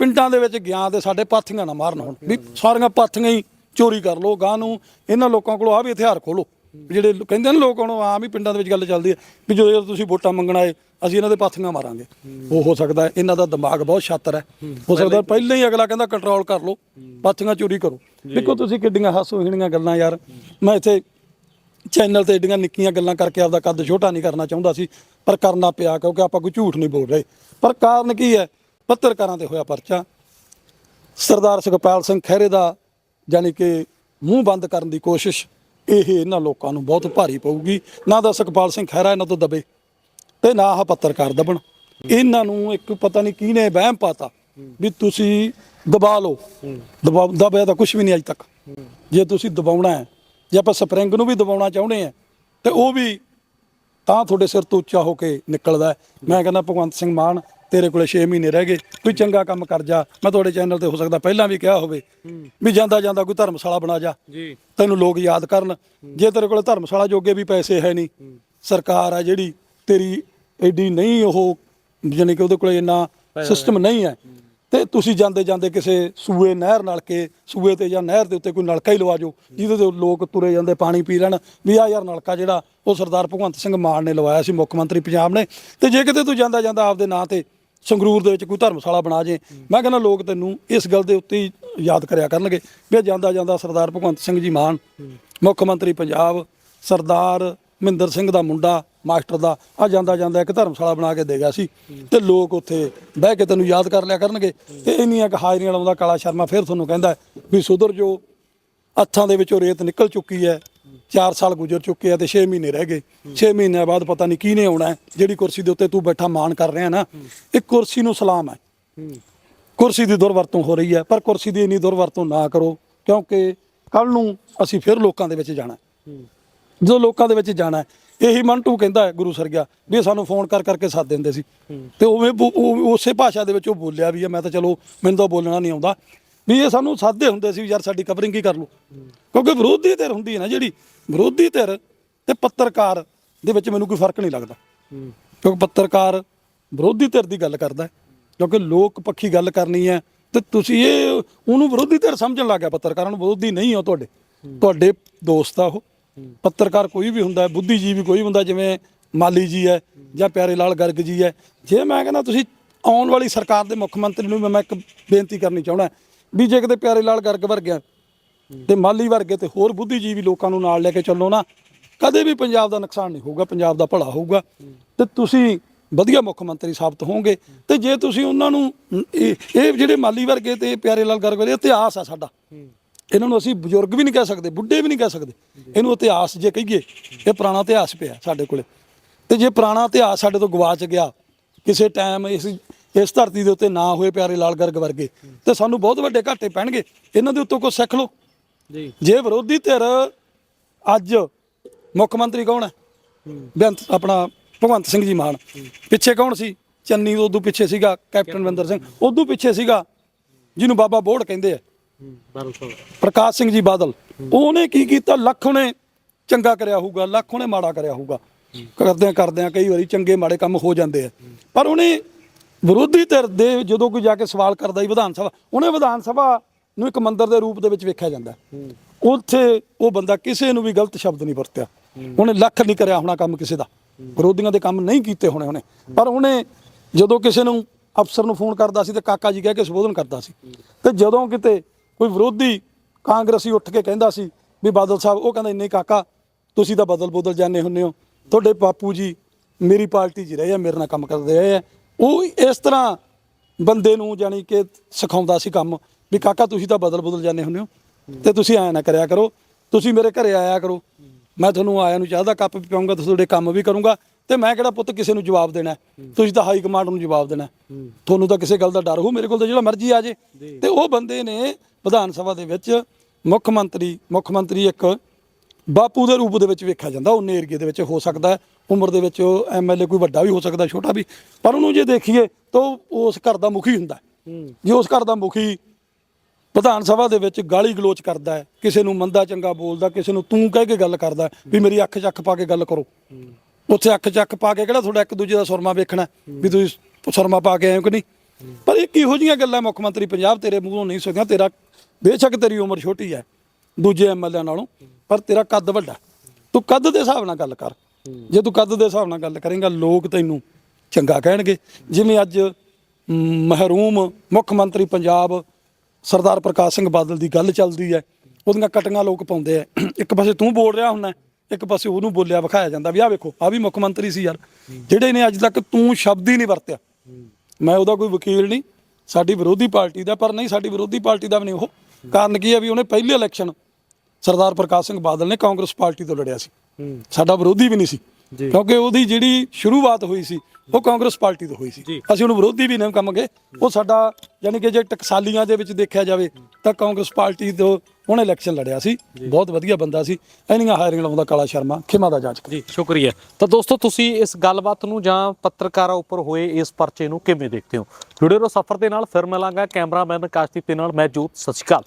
ਪਿੰਡਾਂ ਦੇ ਵਿੱਚ ਗਿਆ ਤੇ ਸਾਡੇ ਪਾਥੀਆਂ ਨਾ ਮਾਰਨ ਹੁਣ ਵੀ ਸਾਰੀਆਂ ਪਾਥੀਆਂ ਹੀ ਚੋਰੀ ਕਰ ਲੋ ਗਾਂ ਨੂੰ ਇਹਨਾਂ ਲੋਕਾਂ ਕੋਲੋਂ ਆ ਵੀ ਹਥਿਆਰ ਖੋਲੋ ਜਿਹੜੇ ਕਹਿੰਦੇ ਨੇ ਲੋਕ ਹੁਣ ਆਮ ਹੀ ਪਿੰਡਾਂ ਦੇ ਵਿੱਚ ਗੱਲ ਚੱਲਦੀ ਹੈ ਵੀ ਜਦੋਂ ਤੁਸੀਂ ਵੋਟਾਂ ਮੰਗਣ ਆਏ ਅਸੀਂ ਇਹਨਾਂ ਦੇ ਪਾਥੀਆਂ ਮਾਰਾਂਗੇ। ਉਹ ਹੋ ਸਕਦਾ ਹੈ ਇਹਨਾਂ ਦਾ ਦਿਮਾਗ ਬਹੁਤ ਛਾਤਰ ਹੈ। ਹੋ। ਸਕਦਾ ਪਹਿਲਾਂ ਹੀ ਅਗਲਾ ਕਹਿੰਦਾ ਕੰਟਰੋਲ ਕਰ ਲਓ ਪਾਥੀਆਂ ਚੋਰੀ ਕਰੋ। ਦੇਖੋ ਤੁਸੀਂ ਕਿੱਡੀਆਂ ਹਾਸੋਹੀਣੀਆਂ ਗੱਲਾਂ ਯਾਰ। ਮੈਂ ਇੱਥੇ ਚੈਨਲ ਤੇ ਏਡੀਆਂ ਨਿੱਕੀਆਂ ਗੱਲਾਂ ਕਰਕੇ ਆਪਦਾ ਕੱਦ ਛੋਟਾ ਨਹੀਂ ਕਰਨਾ ਚਾਹੁੰਦਾ ਸੀ ਪਰ ਕਰਨਾ ਪਿਆ ਕਿਉਂਕਿ ਆਪਾਂ ਕੋਈ ਝੂਠ ਨਹੀਂ ਬੋਲ ਰਹੇ। ਪਰ ਕਾਰਨ ਕੀ ਹੈ? ਪੱਤਰਕਾਰਾਂ ਤੇ ਹੋਇਆ ਪਰਚਾ। ਸਰਦਾਰ ਸੁਖਪਾਲ ਸਿੰਘ ਖਹਿਰੇ ਦਾ ਯਾਨੀ ਕਿ ਮੂੰਹ ਬੰਦ ਕਰਨ ਦੀ ਕੋਸ਼ਿਸ਼ ਇਹ ਇਹਨਾਂ ਲੋਕਾਂ ਨੂੰ ਬਹੁਤ ਭਾਰੀ ਪਊਗੀ। ਨਾ ਤਾਂ ਸੁਖਪਾਲ ਸਿੰਘ ਖਹਿਰਾ ਇਹਨਾਂ ਤੋਂ ਦਬੇ ਤੇ ਨਾ ਆਹ ਪੱਤਰਕਾਰ ਦਬਣ। ਇਹਨਾਂ ਨੂੰ ਇੱਕ ਪਤਾ ਨਹੀਂ ਕਿਹਨੇ ਵਹਿਮ ਪਾਤਾ ਵੀ ਤੁਸੀਂ ਦਬਾ ਲਓ। ਦਬਾ ਦਬਿਆ ਤਾਂ ਕੁਝ ਵੀ ਨਹੀਂ ਅਜ ਤੱਕ। ਜੇ ਤੁਸੀਂ ਦਬਾਉਣਾ ਹੈ, ਜੇ ਆਪਾਂ ਸਪਰਿੰਗ ਨੂੰ ਵੀ ਦਬਾਉਣਾ ਚਾਹੁੰਦੇ ਆ ਤੇ ਉਹ ਵੀ ਤਾਂ ਤੁਹਾਡੇ ਸਿਰ ਤੋਂ ਉੱਚਾ ਹੋ ਕੇ ਨਿਕਲਦਾ ਮੈਂ ਕਹਿੰਦਾ ਭਗਵੰਤ ਸਿੰਘ ਮਾਨ ਤੇਰੇ ਕੋਲੇ 6 ਮਹੀਨੇ ਰਹਿ ਗਏ ਕੋਈ ਚੰਗਾ ਕੰਮ ਕਰ ਜਾ। ਮੈਂ ਤੁਹਾਡੇ ਚੈਨਲ ਤੇ ਹੋ ਸਕਦਾ ਪਹਿਲਾਂ ਵੀ ਕਿਹਾ ਹੋਵੇ ਵੀ ਜਾਂਦਾ ਜਾਂਦਾ ਕੋਈ ਧਰਮਸ਼ਾਲਾ ਬਣਾ ਜਾ। ਜੀ। ਤੈਨੂੰ ਲੋਕ ਯਾਦ ਕਰਨ। ਜੇ ਤੇਰੇ ਕੋਲੇ ਧਰਮਸ਼ਾਲਾ ਜੋਗੇ ਵੀ ਪੈਸੇ ਹੈ ਨਹੀਂ ਸਰਕਾਰ ਆ ਜਿਹੜੀ ਤੇਰੀ ਐਡੀ ਨਹੀਂ ਉਹ ਜਾਣੀ ਕਿ ਉਹਦੇ ਕੋਲੇ ਇੰਨਾ ਸਿਸਟਮ ਨਹੀਂ। ਹੈ। ਤੇ ਤੁਸੀਂ ਜਾਂਦੇ ਜਾਂਦੇ ਕਿਸੇ ਸੂਏ ਨਹਿਰ ਨਾਲ ਕੇ ਸੂਏ ਤੇ ਜਾਂ ਨਹਿਰ ਦੇ ਉੱਤੇ ਕੋਈ ਨਲਕਾ ਹੀ ਲਵਾ ਜੋ ਜਿਹਦੇ ਤੇ ਲੋਕ ਤੁਰੇ ਜਾਂਦੇ ਪਾਣੀ ਪੀ ਲੈਣ। ਵੀ ਆ ਯਾਰ ਨਲਕਾ ਜਿਹੜਾ ਉਹ ਸਰਦਾਰ ਭਗਵੰਤ ਸਿੰਘ ਮਾਨ ਨੇ ਲਵਾਇਆ ਸੀ ਮੁੱਖ ਮੰਤਰੀ ਪੰਜਾਬ ਨੇ। ਤੇ ਜੇ ਕਿਤੇ ਤੂੰ ਜਾਂਦਾ ਜਾਂਦਾ ਆਪਦੇ ਨਾਂ ਤੇ ਸੰਗਰੂਰ ਦੇ ਵਿੱਚ ਕੋਈ ਧਰਮਸ਼ਾਲਾ ਬਣਾ ਜੇ। ਮੈਂ ਕਹਿੰਦਾ ਲੋਕ ਤੈਨੂੰ ਇਸ ਗੱਲ ਦੇ ਉੱਤੇ ਹੀ ਯਾਦ ਕਰਿਆ ਕਰਨਗੇ ਵੀ ਜਾਂਦਾ ਜਾਂਦਾ ਸਰਦਾਰ ਭਗਵੰਤ ਸਿੰਘ ਜੀ ਮਾਨ ਮੁੱਖ ਮੰਤਰੀ ਪੰਜਾਬ ਸਰਦਾਰ ਮਹਿੰਦਰ ਸਿੰਘ ਦਾ ਮੁੰਡਾ ਮਾਸਟਰ ਦਾ ਆ ਜਾਂਦਾ ਜਾਂਦਾ ਇੱਕ ਧਰਮਸ਼ਾਲਾ ਬਣਾ ਕੇ ਦੇ ਗਿਆ ਸੀ। ਤੇ ਲੋਕ ਉੱਥੇ ਬਹਿ ਕੇ ਤੈਨੂੰ ਯਾਦ ਕਰ ਲਿਆ ਕਰਨਗੇ। ਤੇ ਇੰਨੀਆਂ ਕੁ ਹਾਜ਼ਰੀਆਂ ਲਾਉਂਦਾ ਕਾਲਾ ਸ਼ਰਮਾ ਫਿਰ ਤੁਹਾਨੂੰ ਕਹਿੰਦਾ ਵੀ ਸੁਧਰ ਜੋ ਹੱਥਾਂ ਦੇ ਵਿੱਚੋਂ ਰੇਤ ਨਿਕਲ ਚੁੱਕੀ ਹੈ। 4 ਸਾਲ ਗੁਜ਼ਰ ਚੁੱਕੇ ਆ ਤੇ 6 ਮਹੀਨੇ ਰਹਿ ਗਏ। 6 ਮਹੀਨਿਆਂ ਬਾਅਦ ਪਤਾ ਨਹੀਂ ਕਿਹਨੇ ਆਉਣਾ ਜਿਹੜੀ ਕੁਰਸੀ ਦੇ ਉੱਤੇ ਤੂੰ ਬੈਠਾ ਮਾਣ ਕਰ ਰਿਹਾ ਨਾ ਇਹ ਕੁਰਸੀ ਨੂੰ ਸਲਾਮ ਹੈ। ਕੁਰਸੀ ਦੀ ਦੁਰਵਰਤੋਂ ਹੋ ਰਹੀ ਹੈ ਪਰ ਕੁਰਸੀ ਦੀ ਇੰਨੀ ਦੁਰਵਰਤੋਂ ਨਾ ਕਰੋ ਕਿਉਂਕਿ ਕੱਲ ਨੂੰ ਅਸੀਂ ਫਿਰ ਲੋਕਾਂ ਦੇ ਵਿੱਚ ਜਾਣਾ ਹੈ। ਜਦੋਂ ਲੋਕਾਂ ਦੇ ਵਿੱਚ ਜਾਣਾ ਹੈ, ਇਹੀ ਮੰਟੂ ਕਹਿੰਦਾ ਹੈ ਗੁਰੂ ਸਰਗਿਆ ਵੀ ਸਾਨੂੰ ਫੋਨ ਕਰ ਕਰਕੇ ਸੱਦ ਦਿੰਦੇ ਸੀ। ਤੇ ਉਵੇਂ ਉਸੇ ਭਾਸ਼ਾ ਦੇ ਵਿੱਚ ਉਹ ਬੋਲਿਆ ਵੀ ਹੈ ਮੈਂ ਤਾਂ ਚਲੋ ਮੈਨੂੰ ਤਾਂ ਬੋਲਣਾ ਨਹੀਂ ਆਉਂਦਾ। ਵੀ ਇਹ ਸਾਨੂੰ ਸਾਦੇ ਹੁੰਦੇ ਸੀ ਵੀ ਯਾਰ ਸਾਡੀ ਕਵਰਿੰਗ ਹੀ ਕਰ ਲਓ। ਕਿਉਂਕਿ ਵਿਰੋਧੀ ਧਿਰ ਹੁੰਦੀ ਹੈ ਨਾ ਜਿਹੜੀ, ਵਿਰੋਧੀ ਧਿਰ ਤੇ ਪੱਤਰਕਾਰ ਦੇ ਵਿੱਚ ਮੈਨੂੰ ਕੋਈ ਫ਼ਰਕ ਨਹੀਂ ਲੱਗਦਾ। ਕਿਉਂਕਿ ਪੱਤਰਕਾਰ ਵਿਰੋਧੀ ਧਿਰ ਦੀ ਗੱਲ ਕਰਦਾ ਕਿਉਂਕਿ ਲੋਕ ਪੱਖੀ ਗੱਲ ਕਰਨੀ ਹੈ ਤੇ ਤੁਸੀਂ ਇਹ, ਉਹਨੂੰ ਵਿਰੋਧੀ ਧਿਰ ਸਮਝਣ ਲੱਗ ਗਿਆ ਪੱਤਰਕਾਰਾਂ ਨੂੰ, ਵਿਰੋਧੀ ਨਹੀਂ ਹੋ ਤੁਹਾਡੇ। ਤੁਹਾਡੇ ਦੋਸਤ ਆ ਉਹ। ਪੱਤਰਕਾਰ ਕੋਈ ਵੀ ਹੁੰਦਾ ਹੈ, ਬੁੱਧੀਜੀਵੀ ਕੋਈ ਵੀ ਹੁੰਦਾ, ਜਿਵੇਂ ਮਾਲੀ ਜੀ ਹੈ ਜਾਂ ਪਿਆਰੇ ਲਾਲ ਗਰਗ ਜੀ ਹੈ। ਜੇ ਮੈਂ ਕਹਿੰਦਾ ਤੁਸੀਂ ਆਉਣ ਵਾਲੀ ਸਰਕਾਰ ਦੇ ਮੁੱਖ ਮੰਤਰੀ ਨੂੰ ਵੀ ਮੈਂ ਇੱਕ ਬੇਨਤੀ ਕਰਨੀ ਚਾਹੁੰਦਾ ਵੀ ਜੇ ਕਿਤੇ ਪਿਆਰੇ ਲਾਲ ਗਰਗ ਵਰਗਿਆਂ ਤੇ ਮਾਲੀ ਵਰਗੇ ਤੇ ਹੋਰ ਬੁੱਧੀਜੀਵੀ ਲੋਕਾਂ ਨੂੰ ਨਾਲ ਲੈ ਕੇ ਚੱਲੋ ਨਾ, ਕਦੇ ਵੀ ਪੰਜਾਬ ਦਾ ਨੁਕਸਾਨ ਨਹੀਂ ਹੋਊਗਾ, ਪੰਜਾਬ ਦਾ ਭਲਾ ਹੋਊਗਾ। ਤੇ ਤੁਸੀਂ ਵਧੀਆ ਮੁੱਖ ਮੰਤਰੀ ਸਾਬਤ ਹੋਵੋਗੇ ਤੇ ਜੇ ਤੁਸੀਂ ਉਹਨਾਂ ਨੂੰ ਇਹ ਜਿਹੜੇ ਮਾਲੀ ਵਰਗੇ ਤੇ ਪਿਆਰੇ ਲਾਲ ਗਰਗ ਵਰਗੇ ਇਤਿਹਾਸ ਆ ਸਾਡਾ। ਇਹਨਾਂ ਨੂੰ ਅਸੀਂ ਬਜ਼ੁਰਗ ਵੀ ਨਹੀਂ ਕਹਿ ਸਕਦੇ, ਬੁੱਢੇ ਵੀ ਨਹੀਂ ਕਹਿ ਸਕਦੇ। ਇਹਨੂੰ ਇਤਿਹਾਸ ਜੇ ਕਹੀਏ, ਇਹ ਪੁਰਾਣਾ ਇਤਿਹਾਸ ਪਿਆ ਸਾਡੇ ਕੋਲੇ। ਤੇ ਜੇ ਪੁਰਾਣਾ ਇਤਿਹਾਸ ਸਾਡੇ ਤੋਂ ਗਵਾਚ ਗਿਆ, ਕਿਸੇ ਟਾਈਮ ਇਸ ਇਸ ਧਰਤੀ ਦੇ ਉੱਤੇ ਨਾ ਹੋਏ ਪਿਆਰੇ ਲਾਲ ਗਰਗ ਵਰਗੇ। ਤੇ ਸਾਨੂੰ ਬਹੁਤ ਵੱਡੇ ਘਾਟੇ ਪੈਣਗੇ। ਇਹਨਾਂ ਦੇ ਉੱਤੋਂ ਕੁਝ ਸਿੱਖ ਲਓ। ਜੀ। ਜੇ ਵਿਰੋਧੀ ਧਿਰ ਅੱਜ ਮੁੱਖ ਮੰਤਰੀ ਕੌਣ ਹੈ? ਬੇਅੰਤ ਆਪਣਾ ਭਗਵੰਤ ਸਿੰਘ ਜੀ ਮਾਨ। ਪਿੱਛੇ ਕੌਣ ਸੀ? ਚੰਨੀ ਤੋਂ ਉਦੋਂ ਪਿੱਛੇ ਸੀਗਾ ਕੈਪਟਨ ਵਿੰਦਰ ਸਿੰਘ। ਉਦੋਂ ਪਿੱਛੇ ਸੀਗਾ ਜਿਹਨੂੰ ਬਾਬਾ ਬੋੜ ਕਹਿੰਦੇ ਆ। ਪ੍ਰਕਾਸ਼ ਸਿੰਘ ਜੀ ਬਾਦਲ। ਉਹਨੇ ਕੀ ਕੀਤਾ? ਲੱਖ ਉਹਨੇ ਚੰਗਾ ਕਰਿਆ ਹੋਊਗਾ ਲੱਖ ਉਹਨੇ ਮਾੜਾ ਕਰਿਆ ਹੋਊਗਾ। ਕਰਦਿਆਂ ਕਰਦਿਆਂ ਕਈ ਵਾਰੀ ਚੰਗੇ ਮਾੜੇ ਕੰਮ ਹੋ ਜਾਂਦੇ ਆ। ਪਰ ਉਹਨੇ ਵਿਰੋਧੀ ਧਿਰ ਦੇ ਜਦੋਂ ਕੋਈ ਜਾ ਕੇ ਸਵਾਲ ਕਰਦਾ ਹੀ ਵਿਧਾਨ ਸਭਾ, ਉਹਨੇ ਵਿਧਾਨ ਸਭਾ ਨੂੰ ਇੱਕ ਮੰਦਿਰ ਦੇ ਰੂਪ ਦੇ ਵਿੱਚ ਵੇਖਿਆ ਜਾਂਦਾ। ਉੱਥੇ ਉਹ ਬੰਦਾ ਕਿਸੇ ਨੂੰ ਵੀ ਗਲਤ ਸ਼ਬਦ ਨਹੀਂ ਵਰਤਿਆ। ਉਹਨੇ ਲੱਖ ਨਹੀਂ ਕਰਿਆ ਹੋਣਾ ਕੰਮ ਕਿਸੇ ਦਾ। ਵਿਰੋਧੀਆਂ ਦੇ ਕੰਮ ਨਹੀਂ ਕੀਤੇ ਹੋਣੇ ਉਹਨੇ। ਪਰ ਉਹਨੇ ਜਦੋਂ ਕਿਸੇ ਨੂੰ ਅਫਸਰ ਨੂੰ ਫੋਨ ਕਰਦਾ ਸੀ ਤੇ ਕਾਕਾ ਜੀ ਕਹਿ ਕੇ ਸੰਬੋਧਨ ਕਰਦਾ ਸੀ। ਤੇ ਜਦੋਂ ਕਿਤੇ ਕੋਈ ਵਿਰੋਧੀ ਕਾਂਗਰਸੀ ਉੱਠ ਕੇ ਕਹਿੰਦਾ ਸੀ ਵੀ ਬਾਦਲ ਸਾਹਿਬ, ਉਹ ਕਹਿੰਦਾ ਨਹੀਂ ਕਾਕਾ, ਤੁਸੀਂ ਤਾਂ ਬਦਲ ਬਦਲ ਜਾਂਦੇ ਹੁੰਨੇ ਹੋ। ਤੁਹਾਡੇ ਬਾਪੂ ਜੀ ਮੇਰੀ ਪਾਰਟੀ 'ਚ ਰਹੇ ਆ, ਮੇਰੇ ਨਾਲ ਕੰਮ ਕਰਦੇ ਰਹੇ ਆ। ਉਹ ਇਸ ਤਰ੍ਹਾਂ ਬੰਦੇ ਨੂੰ ਜਾਣੀ ਕਿ ਸਿਖਾਉਂਦਾ ਸੀ ਕੰਮ ਵੀ ਕਾਕਾ ਤੁਸੀਂ ਤਾਂ ਬਦਲ ਬਦਲ ਜਾਂਦੇ ਹੁੰਦੇ ਹੋ ਤੇ ਤੁਸੀਂ ਐਂ ਨਾ ਕਰਿਆ ਕਰੋ, ਤੁਸੀਂ ਮੇਰੇ ਘਰੇ ਆਇਆ ਕਰੋ। ਮੈਂ ਤੁਹਾਨੂੰ ਆਇਆ ਨੂੰ ਚਾਹਦਾ, ਕੱਪ ਵੀ ਪਿਆਉਂਗਾ ਤੇ ਤੁਹਾਡੇ ਕੰਮ ਵੀ ਕਰੂੰਗਾ ਤੇ ਮੈਂ ਕਿਹੜਾ ਪੁੱਤ ਕਿਸੇ ਨੂੰ ਜਵਾਬ ਦੇਣਾ ਤੁਸੀਂ ਤਾਂ ਹਾਈ ਕਮਾਂਡ ਨੂੰ ਜਵਾਬ ਦੇਣਾ ਤੁਹਾਨੂੰ ਤਾਂ ਕਿਸੇ ਗੱਲ ਦਾ ਡਰ ਹੋ ਮੇਰੇ ਕੋਲ ਤਾਂ ਜਿਹੜਾ ਮਰਜ਼ੀ ਆ ਜੇ। ਤੇ ਉਹ ਬੰਦੇ ਨੇ ਵਿਧਾਨ ਸਭਾ ਦੇ ਵਿੱਚ ਮੁੱਖ ਮੰਤਰੀ ਮੁੱਖ ਮੰਤਰੀ ਇੱਕ ਬਾਪੂ ਦੇ ਰੂਪ ਦੇ ਵਿੱਚ ਵੇਖਿਆ ਜਾਂਦਾ ਉਹਨੇ ਏਰੀਏ ਦੇ ਵਿੱਚ ਹੋ ਸਕਦਾ ਉਮਰ ਦੇ ਵਿੱਚ ਉਹ ਐਮਐਲਏ ਕੋਈ ਵੱਡਾ ਵੀ ਹੋ ਸਕਦਾ ਛੋਟਾ ਵੀ ਪਰ ਉਹਨੂੰ ਜੇ ਦੇਖੀਏ ਤਾਂ ਉਹ ਉਸ ਘਰ ਦਾ ਮੁਖੀ ਹੁੰਦਾ। ਜੇ ਉਸ ਘਰ ਦਾ ਮੁਖੀ ਵਿਧਾਨ ਸਭਾ ਦੇ ਵਿੱਚ ਗਾਲੀ ਗਲੋਚ ਕਰਦਾ ਹੈ ਕਿਸੇ ਨੂੰ ਮੰਦਾ ਚੰਗਾ ਬੋਲਦਾ ਕਿਸੇ ਨੂੰ ਤੂੰ ਕਹਿ ਕੇ ਗੱਲ ਕਰਦਾ ਵੀ ਮੇਰੀ ਅੱਖ 'ਚ ਅੱਖ ਪਾ ਕੇ ਗੱਲ ਕਰੋ। ਉੱਥੇ ਅੱਖ 'ਚ ਅੱਖ ਪਾ ਕੇ ਕਿਹੜਾ ਤੁਹਾਡਾ ਇੱਕ ਦੂਜੇ ਦਾ ਸੁਰਮਾ ਵੇਖਣਾ ਵੀ ਤੁਸੀਂ ਸੁਰਮਾ ਪਾ ਕੇ ਆਏ ਹੋ ਕਿ ਨਹੀਂ? ਪਰ ਇਹ ਕਿਹੋ ਜੀਆਂ ਗੱਲਾਂ ਮੁੱਖ ਮੰਤਰੀ ਪੰਜਾਬ ਤੇਰੇ ਮੂੰਹੋਂ ਨਹੀਂ ਸੁਣੀਆਂ ਤੇਰਾ ਬੇਸ਼ੱਕ ਤੇਰੀ ਉਮਰ ਛੋਟੀ ਹੈ ਦੂਜੇ ਐਮਐਲਏ ਨਾਲੋਂ ਪਰ ਤੇਰਾ ਕੱਦ ਵੱਡਾ ਤੂੰ ਕੱਦ ਦੇ ਹਿਸਾਬ ਨਾਲ ਗੱਲ ਕਰ। ਜੇ ਤੂੰ ਕੱਦ ਦੇ ਹਿਸਾਬ ਨਾਲ ਗੱਲ ਕਰੇਂਗਾ, ਲੋਕ ਤੈਨੂੰ ਚੰਗਾ ਕਹਿਣਗੇ। ਜਿਵੇਂ ਅੱਜ ਮਹਿਰੂਮ ਮੁੱਖ ਮੰਤਰੀ ਪੰਜਾਬ ਸਰਦਾਰ ਪ੍ਰਕਾਸ਼ ਸਿੰਘ ਬਾਦਲ ਦੀ ਗੱਲ ਚੱਲਦੀ ਹੈ। ਉਹਦੀਆਂ ਕਟੀਆਂ ਲੋਕ ਪਾਉਂਦੇ ਆ। ਇੱਕ ਪਾਸੇ ਤੂੰ ਬੋਲ ਰਿਹਾ ਹੁੰਦਾ, ਇੱਕ ਪਾਸੇ ਉਹਨੂੰ ਬੋਲਿਆ ਵਿਖਾਇਆ ਜਾਂਦਾ ਵੀ ਆਹ ਵੇਖੋ ਆ ਵੀ ਮੁੱਖ ਮੰਤਰੀ ਸੀ ਯਾਰ। ਜਿਹੜੇ ਨੇ ਅੱਜ ਤੱਕ ਤੂੰ ਸ਼ਬਦ ਹੀ ਨਹੀਂ ਵਰਤਿਆ। ਮੈਂ ਉਹਦਾ ਕੋਈ ਵਕੀਲ ਨਹੀਂ, ਸਾਡੀ ਵਿਰੋਧੀ ਪਾਰਟੀ ਦਾ, ਪਰ ਨਹੀਂ, ਸਾਡੀ ਵਿਰੋਧੀ ਪਾਰਟੀ ਦਾ ਵੀ ਨਹੀਂ। ਉਹ ਕਾਰਨ ਕੀ ਹੈ ਵੀ ਉਹਨੇ ਪਹਿਲੇ ਇਲੈਕਸ਼ਨ ਸਰਦਾਰ ਪ੍ਰਕਾਸ਼ ਸਿੰਘ ਬਾਦਲ ਨੇ ਕਾਂਗਰਸ ਪਾਰਟੀ ਤੋਂ ਲੜਿਆ ਸੀ। ਸਾਡਾ ਵਿਰੋਧੀ ਵੀ ਨਹੀਂ ਸੀ। ਕਿਉਂਕਿ ਉਹਦੀ ਜਿਹੜੀ ਸ਼ੁਰੂਆਤ ਹੋਈ ਸੀ ਉਹ ਕਾਂਗਰਸ ਪਾਰਟੀ ਤੋਂ ਹੋਈ ਸੀ। ਅਸੀਂ ਉਹਨੂੰ ਵਿਰੋਧੀ ਵੀ ਨਹੀਂ ਕਹਾਂਗੇ। ਉਹ ਸਾਡਾ ਯਾਨੀ ਕਿ ਜੇ ਟਕਸਾਲੀਆਂ ਦੇ ਵਿੱਚ ਦੇਖਿਆ ਜਾਵੇ ਤਾਂ ਕਾਂਗਰਸ ਪਾਰਟੀ ਤੋਂ ਉਹਨੇ ਇਲੈਕਸ਼ਨ ਲੜਿਆ ਸੀ। ਬਹੁਤ ਵਧੀਆ ਬੰਦਾ ਸੀ। ਇੰਨੀਆਂ ਹਾਇਰਿੰਗ ਲਾਉਂਦਾ ਕਾਲਾ ਸ਼ਰਮਾ ਖਿਮਾ ਦਾ ਜਾਂਚ ਜੀ ਸ਼ੁਕਰੀਆ। ਤਾਂ ਦੋਸਤੋ ਤੁਸੀਂ ਇਸ ਗੱਲਬਾਤ ਨੂੰ ਜਾਂ ਪੱਤਰਕਾਰਾਂ ਉੱਪਰ ਹੋਏ ਇਸ ਪਰਚੇ ਨੂੰ ਕਿਵੇਂ ਦੇਖਦੇ ਹੋ? ਜੁੜੇ ਰਹੋ ਸਫ਼ਰ ਦੇ ਨਾਲ ਫਿਰ ਮਿਲਾਂਗਾ ਕੈਮਰਾਮੈਨ ਕਾਸ਼ਦੀਪ ਦੇ ਨਾਲ। ਮੈਂ ਜੋਤ ਸਤਿ ਸ਼੍ਰੀ ਅਕਾਲ।